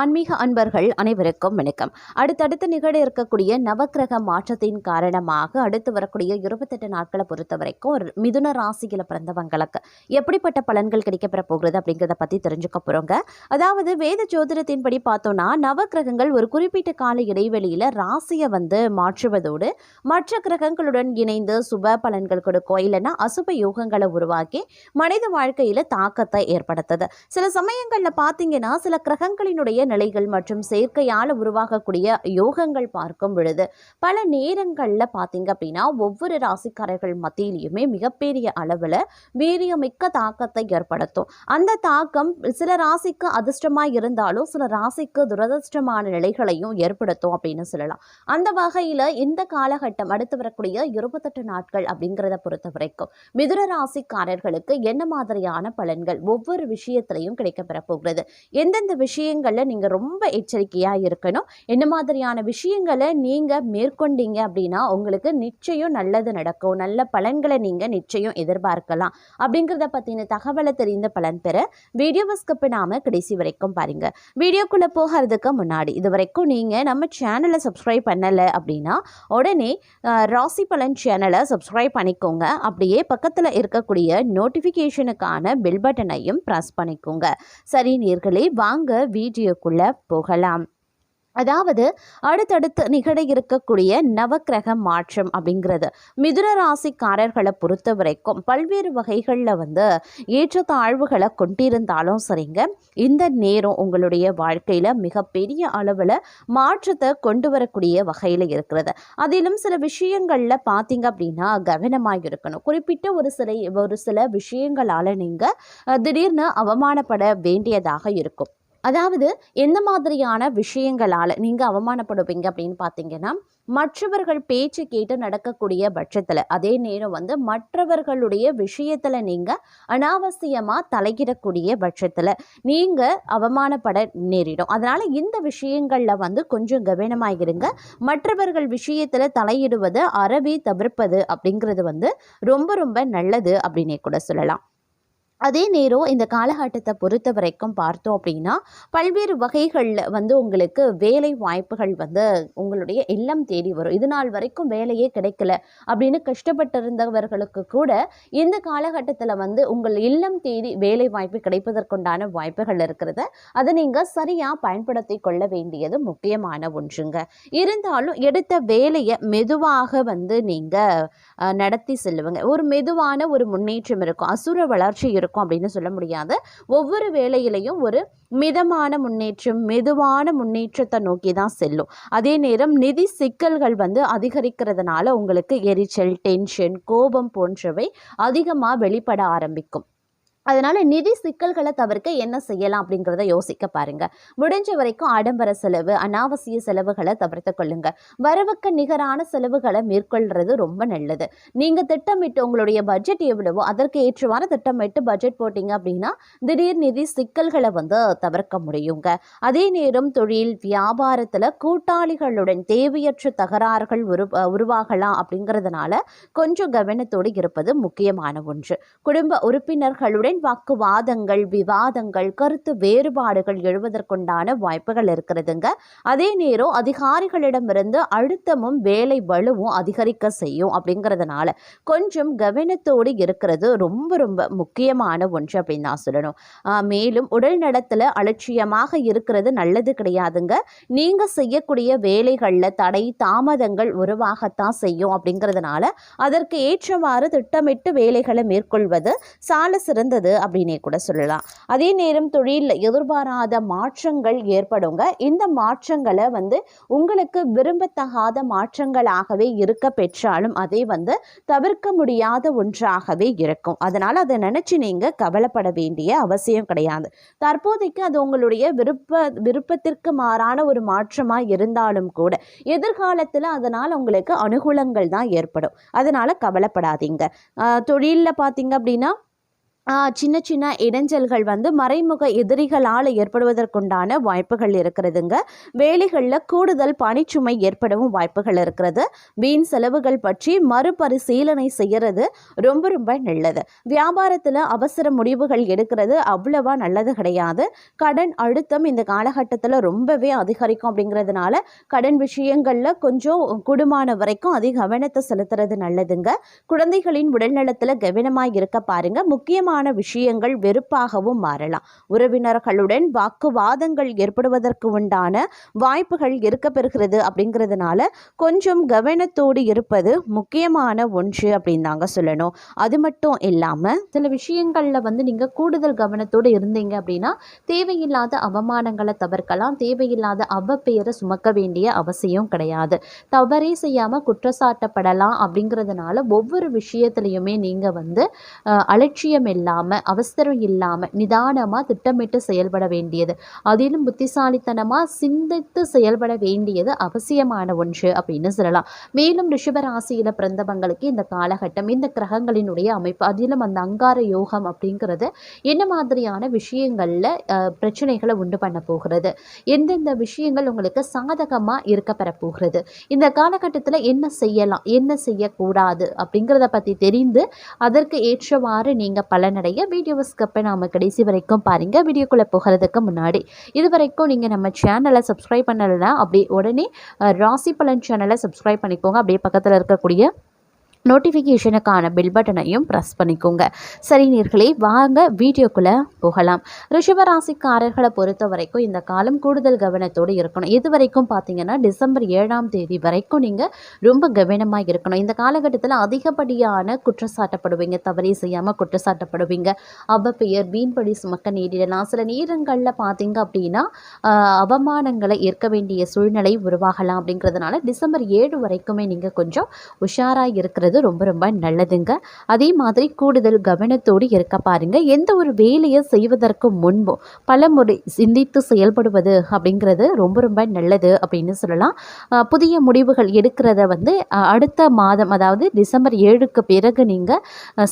ஆன்மீக அன்பர்கள் அனைவருக்கும் வணக்கம். அடுத்தடுத்து நிகழ இருக்கக்கூடிய நவக்கிரக மாற்றத்தின் காரணமாக அடுத்து வரக்கூடிய இருபத்தெட்டு நாட்களை பொறுத்த வரைக்கும் ஒரு மிதுன ராசியில் பிறந்தவங்களுக்கு எப்படிப்பட்ட பலன்கள் கிடைக்கப்பெற போகிறது அப்படிங்கிறத பற்றி தெரிஞ்சுக்க போகிறோங்க அதாவது வேத ஜோதிடத்தின்படி பார்த்தோன்னா நவக்கிரகங்கள் ஒரு குறிப்பிட்ட கால இடைவெளியில் ராசியை வந்து மாற்றுவதோடு மற்ற கிரகங்களுடன் இணைந்து சுப பலன்கள் கொடுக்கும். இல்லைன்னா அசுப யோகங்களை உருவாக்கி மனித வாழ்க்கையில் தாக்கத்தை ஏற்படுத்துது. சில சமயங்களில் பார்த்தீங்கன்னா சில கிரகங்களினுடைய நிலைகள் மற்றும் செயற்கையால் உருவாகக்கூடிய யோகங்கள் பார்க்கும் பொழுது பல நேரங்களில் பார்த்தீங்க அப்படின்னா ஒவ்வொரு ராசிக்காரர்கள் மத்தியிலையுமே மிகப்பெரிய அளவில் வீரியமிக்க தாக்கத்தை ஏற்படுத்தும். அந்த தாக்கம் சில ராசிக்கு அதிர்ஷ்டமாக இருந்தாலும் சில ராசிக்கு துரதிர்ஷ்டமான நிலைகளையும் ஏற்படுத்தும் அப்படின்னு சொல்லலாம். அந்த வகையில் இந்த காலகட்டம் அடுத்து வரக்கூடிய இருபத்தெட்டு நாட்கள் அப்படிங்கிறத பொறுத்த வரைக்கும் மிதுன ராசிக்காரர்களுக்கு என்ன மாதிரியான பலன்கள் ஒவ்வொரு விஷயத்திலையும் கிடைக்கப்பெற போகிறது? எந்தெந்த விஷயங்களில் நீங்கள் ரொம்ப எச்சரிக்கையாக இருக்கணும். என்ன மாதிரியான விஷயங்களை நீங்கள் மேற்கொண்டீங்க அப்படின்னா உங்களுக்கு நிச்சயம் நல்லது நடக்கும். நல்ல பலன்களை நீங்கள் நிச்சயம் எதிர்பார்க்கலாம். அப்படிங்கிறத பற்றின தகவலை தெரிந்த பலன் பெற வீடியோவை ஸ்கிப் பண்ணாமல் கடைசி வரைக்கும் பாருங்கள் வீடியோக்குள்ளே போகிறதுக்கு முன்னாடி இது வரைக்கும் நீங்கள் நம்ம சேனலை சப்ஸ்கிரைப் பண்ணலை அப்படின்னா உடனே ராசி பலன் சேனலை சப்ஸ்கிரைப் பண்ணிக்கோங்க. அப்படியே பக்கத்தில் இருக்கக்கூடிய நோட்டிஃபிகேஷனுக்கான பெல் பட்டனையும் ப்ரெஸ் பண்ணிக்கோங்க. சரி நேர்களே வாங்க வீடியோக்குள்ள போகலாம். அதாவது அடுத்தடுத்து நிகழ இருக்கக்கூடிய நவக்கிரக மாற்றம் அப்படிங்கிறது. மிதுன ராசிக்காரர்களை பொறுத்த வரைக்கும் பல்வேறு வகைகளில் வந்து ஏற்றத்தாழ்வுகளை கொண்டிருந்தாலும் சரிங்க இந்த நேரம் உங்களுடைய வாழ்க்கையில் மிகப்பெரிய அளவில் மாற்றத்தை கொண்டு வரக்கூடிய வகையில் இருக்கிறது. அதிலும் சில விஷயங்களில் பார்த்தீங்க அப்படின்னா கவனமாக இருக்கணும் குறிப்பிட்ட ஒரு சில ஒரு சில விஷயங்களால் நீங்கள் திடீர்னு அவமானப்பட வேண்டியதாக இருக்கும். அதாவது எந்த மாதிரியான விஷயங்களால் நீங்கள் அவமானப்படுவீங்க அப்படின்னு பார்த்தீங்கன்னா மற்றவர்கள் பேச்சு கேட்டு நடக்கக்கூடிய பட்சத்தில் அதே நேரம் வந்து மற்றவர்களுடைய விஷயத்தில் நீங்கள் அனாவசியமாக தலையிடக்கூடிய பட்சத்தில் நீங்கள் அவமானப்பட நேரிடும். அதனால் இந்த விஷயங்களில் வந்து கொஞ்சம் கவனமாக இருங்க. மற்றவர்கள் விஷயத்தில் தலையிடுவது அறவே தவிர்ப்பது அப்படிங்கிறது வந்து ரொம்ப ரொம்ப நல்லது அப்படின்னே கூட சொல்லலாம். அதே நேரம் இந்த காலகட்டத்தை பொறுத்த வரைக்கும் பார்த்தோம் அப்படின்னா பல்வேறு வகைகளில் வந்து உங்களுக்கு வேலை வாய்ப்புகள் வந்து உங்களுடைய இல்லம் தேடி வரும். இது நாள் வரைக்கும் வேலையே கிடைக்கல அப்படின்னு கஷ்டப்பட்டிருந்தவர்களுக்கு கூட இந்த காலகட்டத்தில் வந்து உங்கள் இல்லம் தேடி வேலை வாய்ப்பு கிடைப்பதற்குண்டான வாய்ப்புகள் இருக்கிறது. அதை நீங்கள் சரியாக பயன்படுத்தி கொள்ள வேண்டியது முக்கியமான ஒன்றுங்க. இருந்தாலும் எடுத்த வேலையை மெதுவாக வந்து நீங்கள் நடத்தி செல்லுவங்க. ஒரு மெதுவான ஒரு முன்னேற்றம் இருக்கும். அசுர வளர்ச்சி இருக்கும். அப்படின்னு சொல்ல முடியாது. ஒவ்வொரு வேலையிலையும் ஒரு மிதமான முன்னேற்றம் மெதுவான முன்னேற்றத்தை நோக்கி தான் செல்லும். அதே நேரம் நிதி சிக்கல்கள் வந்து அதிகரிக்கிறதுனால உங்களுக்கு எரிச்சல் டென்ஷன் கோபம் போன்றவை அதிகமாக வெளிப்பட ஆரம்பிக்கும். அதனால் நிதி சிக்கல்களை தவிர்க்க என்ன செய்யலாம் அப்படிங்கிறத யோசிக்க பாருங்க. முடிஞ்ச வரைக்கும் ஆடம்பர செலவு அனாவசிய செலவுகளை தவிர்த்து கொள்ளுங்க. வரவுக்கு நிகரான செலவுகளை மேற்கொள்றது ரொம்ப நல்லது. நீங்கள் திட்டமிட்டு உங்களுடைய பட்ஜெட் எவ்வளவோ அதற்கு ஏற்றவாறு திட்டமிட்டு பட்ஜெட் போட்டிங்க அப்படின்னா திடீர் நிதி சிக்கல்களை வந்து தவிர்க்க முடியுங்க. அதே நேரம் தொழில் வியாபாரத்தில் கூட்டாளிகளுடன் தேவையற்ற தகராறுகள் உரு உருவாகலாம் அப்படிங்கிறதுனால கொஞ்சம் கவனத்தோடு இருப்பது முக்கியமான ஒன்று. குடும்ப உறுப்பினர்களுடன் வாக்குவாதங்கள் விவாதங்கள் கருத்து வேறுபாடுகள் எழுவதற்குண்டான வாய்ப்புகள் இருக்கிறதுங்க. அதே நேரம் அதிகாரிகளிடமிருந்து அழுத்தமும் வேலை வலுவும் அதிகரிக்க செய்யும் அப்படிங்கிறதுனால கொஞ்சம் கவனத்தோடு இருக்கிறது ரொம்ப ரொம்ப முக்கியமான ஒன்று அப்படின்னு நான் சொல்லணும். மேலும் உடல் நடத்தில் அலட்சியமாக இருக்கிறது நல்லது கிடையாதுங்க. நீங்கள் செய்யக்கூடிய வேலைகளில் தடை தாமதங்கள் உருவாகத்தான் செய்யும் அப்படிங்கிறதுனால அதற்கு ஏற்றவாறு திட்டமிட்டு வேலைகளை மேற்கொள்வது சால சிறந்தது. அப்படின்னே கூட சொல்லலாம். அதே நேரம் தொழிலில் எதிர்பாராத மாற்றங்கள் ஏற்படுங்க. இந்த மாற்றங்களை வந்து உங்களுக்கு விரும்பத்தகாத மாற்றங்களாகவே இருக்க பெற்றாலும் அதை வந்து தவிர்க்க முடியாத ஒன்றாகவே இருக்கும். அதனால் அதை நினச்சி நீங்கள் கவலைப்பட வேண்டிய அவசியம் கிடையாது. தற்போதைக்கு அது உங்களுடைய விருப்ப விருப்பத்திற்கு மாறான ஒரு மாற்றமாக இருந்தாலும் கூட எதிர்காலத்தில் அதனால் உங்களுக்கு அனுகூலங்கள் தான் ஏற்படும். அதனால் கவலைப்படாதீங்க. தொழிலில் பார்த்தீங்க அப்படின்னா சின்ன சின்ன இடைஞ்சல்கள் வந்து மறைமுக எதிரிகளால் ஏற்படுவதற்குண்டான வாய்ப்புகள் இருக்கிறதுங்க. வேலைகளில் கூடுதல் பணிச்சுமை ஏற்படவும் வாய்ப்புகள் இருக்கிறது. வீண் செலவுகள் பற்றி மறுபரிசீலனை செய்கிறது ரொம்ப ரொம்ப நல்லது. வியாபாரத்தில் அவசர முடிவுகள் எடுக்கிறது அவ்வளவா நல்லது கிடையாது. கடன் அழுத்தம் இந்த காலகட்டத்தில் ரொம்பவே அதிகரிக்கும் அப்படிங்கிறதுனால கடன் விஷயங்களில் கொஞ்சம் குடுமான வரைக்கும் அதிக கவனத்தை செலுத்துறது நல்லதுங்க. குழந்தைகளின் உடல்நலத்தில் கவனமாக இருக்க பாருங்க. முக்கியமான விஷயங்கள் வெறுப்பாகவும் மாறலாம். உறவினர்களுடன் வாக்குவாதங்கள் ஏற்படுவதற்கு உண்டான வாய்ப்புகள் இருக்க பெறுகிறது அப்படிங்கிறதுனால கொஞ்சம் கவனத்தோடு இருப்பது முக்கியமான ஒன்று அப்படின்னு தாங்க சொல்லணும். அது மட்டும் இல்லாமல் சில விஷயங்களில் வந்து நீங்கள் கூடுதல் கவனத்தோடு இருந்தீங்க அப்படின்னா தேவையில்லாத அவமானங்களை தவிர்க்கலாம். தேவையில்லாத அவப்பெயரை சுமக்க வேண்டிய அவசியம் கிடையாது. தவறே செய்யாமல் குற்றச்சாட்டப்படலாம் அப்படிங்கிறதுனால ஒவ்வொரு விஷயத்துலையுமே நீங்கள் வந்து அலட்சியம் இல்லை இல்லாமல் அவசரம் இல்லாமல் நிதானமாக திட்டமிட்டு செயல்பட வேண்டியது. அதிலும் புத்திசாலித்தனமாக சிந்தித்து செயல்பட வேண்டியது அவசியமான ஒன்று அப்படின்னு சொல்லலாம். மேலும் ரிஷபராசியில் பிறந்தவங்களுக்கு இந்த காலகட்டம் இந்த கிரகங்களினுடைய அமைப்பு அதிலும் அந்த அங்கார யோகம் அப்படிங்கிறது என்ன மாதிரியான விஷயங்களில் பிரச்சனைகளை உண்டு பண்ண போகிறது? எந்தெந்த விஷயங்கள் உங்களுக்கு சாதகமாக இருக்க பெறப்போகிறது இந்த காலகட்டத்தில் என்ன செய்யலாம்? என்ன செய்யக்கூடாது? அப்படிங்கிறத பற்றி தெரிந்து அதற்கு ஏற்றவாறு நீங்கள் பலனடைய வீடியோவை ஸ்கப்பை நாம கடைசி வரைக்கும் பாருங்கள் வீடியோக்குள்ளே போகிறதுக்கு முன்னாடி இது வரைக்கும் நீங்கள் நம்ம சேனலை சப்ஸ்கிரைப் பண்ணலைன்னா அப்படியே உடனே ராசி பலன் சேனலை சப்ஸ்கிரைப் பண்ணிக்கோங்க. அப்படியே பக்கத்தில் இருக்கக்கூடிய நோட்டிஃபிகேஷனுக்கான பில் பட்டனையும் ப்ரெஸ் பண்ணிக்கோங்க. சரி நீர்களே வாங்க வீடியோக்குள்ளே போகலாம். ரிஷபராசிக்காரர்களை பொறுத்த வரைக்கும் இந்த காலம் கூடுதல் கவனத்தோடு இருக்கணும். இது வரைக்கும் பார்த்தீங்கன்னா டிசம்பர் ஏழாம் தேதி வரைக்கும் நீங்கள் ரொம்ப கவனமாக இருக்கணும். இந்த காலகட்டத்தில் அதிகப்படியான குற்றச்சாட்டப்படுவீங்க. தவறே செய்யாமல் குற்றச்சாட்டப்படுவீங்க. அவப்பெயர் வீண்படி சுமக்க நேரிடலாம். சில நேரங்களில் பார்த்தீங்க அப்படின்னா அவமானங்களை ஏற்க வேண்டிய சூழ்நிலை உருவாகலாம் அப்படிங்கிறதுனால டிசம்பர் ஏழு வரைக்குமே நீங்கள் கொஞ்சம் உஷாராக இருக்கிறது ரொம்ப ரொம்ப நல்லதுங்க. அதே மாதிரி கூடுதல் கவனத்தோடு இருக்க பாருங்க. எந்த ஒரு வேலையை செய்வதற்கு முன்பும் பல முறை சிந்தித்து செயல்படுவது அப்படிங்கிறது ரொம்ப ரொம்ப நல்லது அப்படின்னு சொல்லலாம். புதிய முடிவுகள் எடுக்கிறத வந்து அடுத்த மாதம் அதாவது டிசம்பர் ஏழுக்கு பிறகு நீங்கள்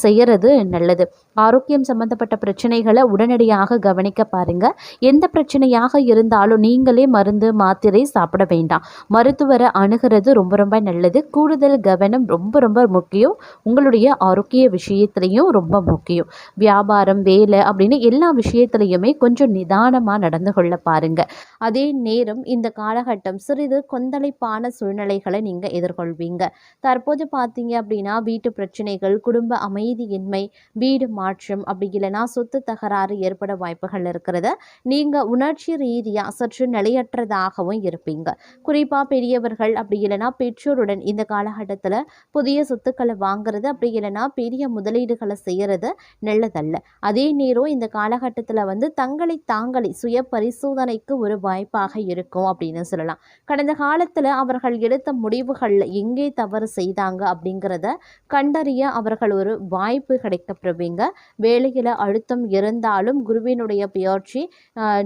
செய்கிறது நல்லது. ஆரோக்கியம் சம்பந்தப்பட்ட பிரச்சனைகளை உடனடியாக கவனிக்க பாருங்க. எந்த பிரச்சனையாக இருந்தாலும் நீங்களே மருந்து மாத்திரை சாப்பிட வேண்டாம். மருத்துவரை அணுகிறது ரொம்ப ரொம்ப நல்லது. கூடுதல் கவனம் ரொம்ப ரொம்ப முக்கியம். உங்களுடைய ஆரோக்கிய விஷயத்துலையும் ரொம்ப முக்கியம். வியாபாரம் வேலை அப்படின்னு எல்லா விஷயத்துலையுமே கொஞ்சம் நிதானமாக நடந்து கொள்ள பாருங்க. அதே நேரம் இந்த காலகட்டம் சிறிது கொந்தளிப்பான சூழ்நிலைகளை நீங்கள் எதிர்கொள்வீங்க. தற்போது பார்த்தீங்க அப்படின்னா வீட்டு பிரச்சனைகள் குடும்ப அமைதியின்மை வீடு மாற்றம் அப்படி இல்லைன்னா சொத்து தகராறு ஏற்பட வாய்ப்புகள் இருக்கிறத. நீங்கள் உணர்ச்சி ரீதியாக சற்று நிலையற்றதாகவும் இருப்பீங்க. குறிப்பாக பெரியவர்கள் அப்படி இல்லைன்னா பெற்றோருடன் இந்த காலகட்டத்தில் புதிய சொத்துக்களை வாங்குறது அப்படி இல்லைன்னா பெரிய முதலீடுகளை செய்கிறது நல்லதல்ல. அதே நேரம் இந்த காலகட்டத்தில் வந்து தங்களை தாங்களே சுய பரிசோதனைக்கு ஒரு வாய்ப்பாக இருக்கும் அப்படின்னு சொல்லலாம். கடந்த காலத்தில் அவர்கள் எடுத்த முடிவுகளில் எங்கே தவறு செய்தாங்க அப்படிங்கிறத கண்டறிய அவர்கள் ஒரு வாய்ப்பு கிடைக்கப்படுவீங்க வேலையில் அழுத்தம் இருந்தாலும் குருவினுடைய பயிற்சி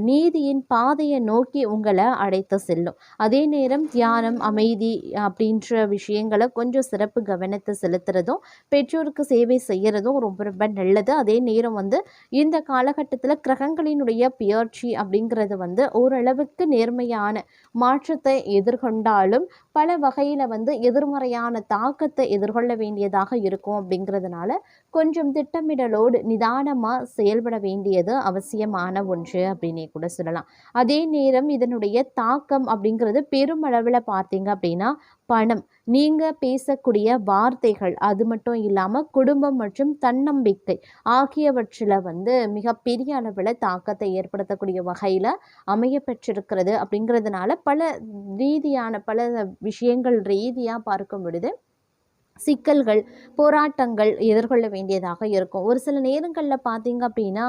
நீதியின் பாதையை நோக்கி உங்களை அழைத்து செல்லும். அதே நேரம் தியானம் அமைதி அப்படின்ற விஷயங்களை கொஞ்சம் சிறப்பு கவனத்தை செலுத்துறதும் பெற்றோருக்கு சேவை செய்கிறதும் ரொம்ப ரொம்ப நல்லது. அதே நேரம் வந்து இந்த காலகட்டத்தில் கிரகங்களினுடைய பியர்ச்சி அப்படிங்கிறது வந்து ஓரளவுக்கு நேர்மையான மாற்றத்தை எதிர்கொண்டாலும் பல வகையில் வந்து எதிர்மறையான தாக்கத்தை எதிர்கொள்ள வேண்டியதாக இருக்கும் அப்படிங்கிறதுனால கொஞ்சம் திட்டமிடலோடு நிதானமாக செயல்பட வேண்டியது அவசியமான ஒன்று அப்படின்னே கூட சொல்லலாம். அதே நேரம் இதனுடைய தாக்கம் அப்படிங்கிறது பெருமளவில் பார்த்தீங்க அப்படின்னா பணம். நீங்கள் பேசக்கூடிய வார்த்தைகள் அது மட்டும் இல்லாமல் குடும்பம் மற்றும் தன்னம்பிக்கை ஆகியவற்றில் வந்து மிகப்பெரிய அளவில் தாக்கத்தை ஏற்படுத்தக்கூடிய வகையில் அமைய பெற்றிருக்கிறது அப்படிங்கிறதுனால பல ரீதியான பல விஷயங்கள் ரீதியாக பார்க்கும் பொழுது சிக்கல்கள் போராட்டங்கள் எதிர்கொள்ள வேண்டியதாக இருக்கும். ஒரு சில நேரங்களில் பார்த்தீங்க அப்படின்னா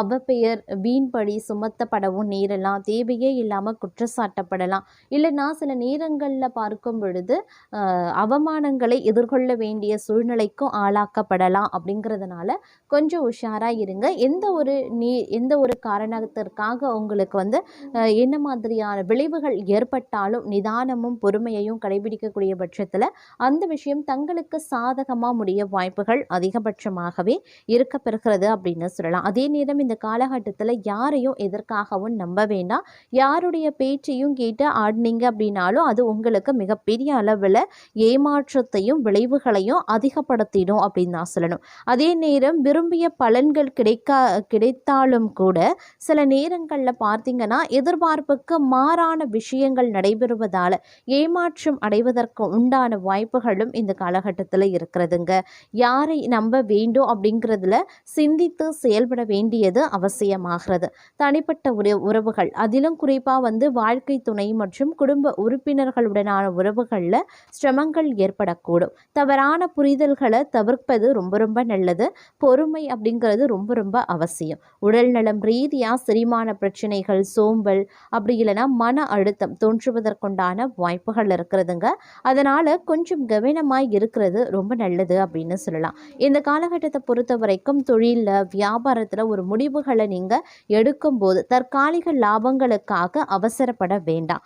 அவப்பெயர் வீண்படி சுமத்தப்படவும் நேரலாம் தேவையே இல்லாமல் குற்றச்சாட்டப்படலாம். இல்லைன்னா சில நேரங்களில் பார்க்கும் பொழுது அவமானங்களை எதிர்கொள்ள வேண்டிய சூழ்நிலைக்கும் ஆளாக்கப்படலாம் அப்படிங்கிறதுனால கொஞ்சம் உஷாராக இருங்க. எந்த ஒரு நீ எந்த ஒரு காரணத்திற்காக உங்களுக்கு வந்து என்ன மாதிரியான விளைவுகள் ஏற்பட்டாலும் நிதானமும் பொறுமையையும் கடைபிடிக்கக்கூடிய பட்சத்தில் அந்த விஷயம் தங்க பெண்களுக்கு சாதகமாக முடிய வாய்ப்புகள் அதிகபட்சமாகவே இருக்க பெறுகிறது அப்படின்னு சொல்லலாம். அதே நேரம் இந்த காலகட்டத்தில் யாரையும் எதற்காகவும் நம்ப வேண்டாம். யாருடைய பேச்சையும் கேட்டு ஆடினீங்க அப்படின்னாலும் அது உங்களுக்கு மிகப்பெரிய அளவில் ஏமாற்றத்தையும் விளைவுகளையும் அதிகப்படுத்திடும் அப்படின்னு தான் சொல்லணும். அதே நேரம் விரும்பிய பலன்கள் கிடைக்கா கிடைத்தாலும் கூட சில நேரங்களில் பார்த்தீங்கன்னா எதிர்பார்ப்புக்கு மாறான விஷயங்கள் நடைபெறுவதால் ஏமாற்றம் அடைவதற்கு உண்டான வாய்ப்புகளும் இந்த காலகட்டத்தில் இருக்கிறதுங்க. யாரை நம்ப வேண்டும் அப்படிங்கிறதுல சிந்தித்து செயல்பட வேண்டியது அவசியமாகிறது. தனிப்பட்ட உற உறவுகள். அதிலும் குறிப்பாக வந்து வாழ்க்கை துணை மற்றும் குடும்ப உறுப்பினர்களுடனான உறவுகளில் சிரமங்கள் ஏற்படக்கூடும். தவறான புரிதல்களை தவிர்ப்பது ரொம்ப ரொம்ப நல்லது. பொறுமை அப்படிங்கிறது ரொம்ப ரொம்ப அவசியம். உடல் நலம் ரீதியாக செரிமான பிரச்சனைகள் சோம்பல் அப்படி இல்லைன்னா மன அழுத்தம் தோன்றுவதற்குண்டான வாய்ப்புகள் இருக்கிறதுங்க. அதனால் கொஞ்சம் கவனமாக இருக்கிறது ரொம்ப நல்லது அப்படின்னு சொல்லலாம். இந்த காலகட்டத்தை பொறுத்த வரைக்கும் தொழிலில் வியாபாரத்தில் ஒரு முடிவுகளை நீங்கள் எடுக்கும்போது தற்காலிக லாபங்களுக்காக அவசரப்பட வேண்டாம்.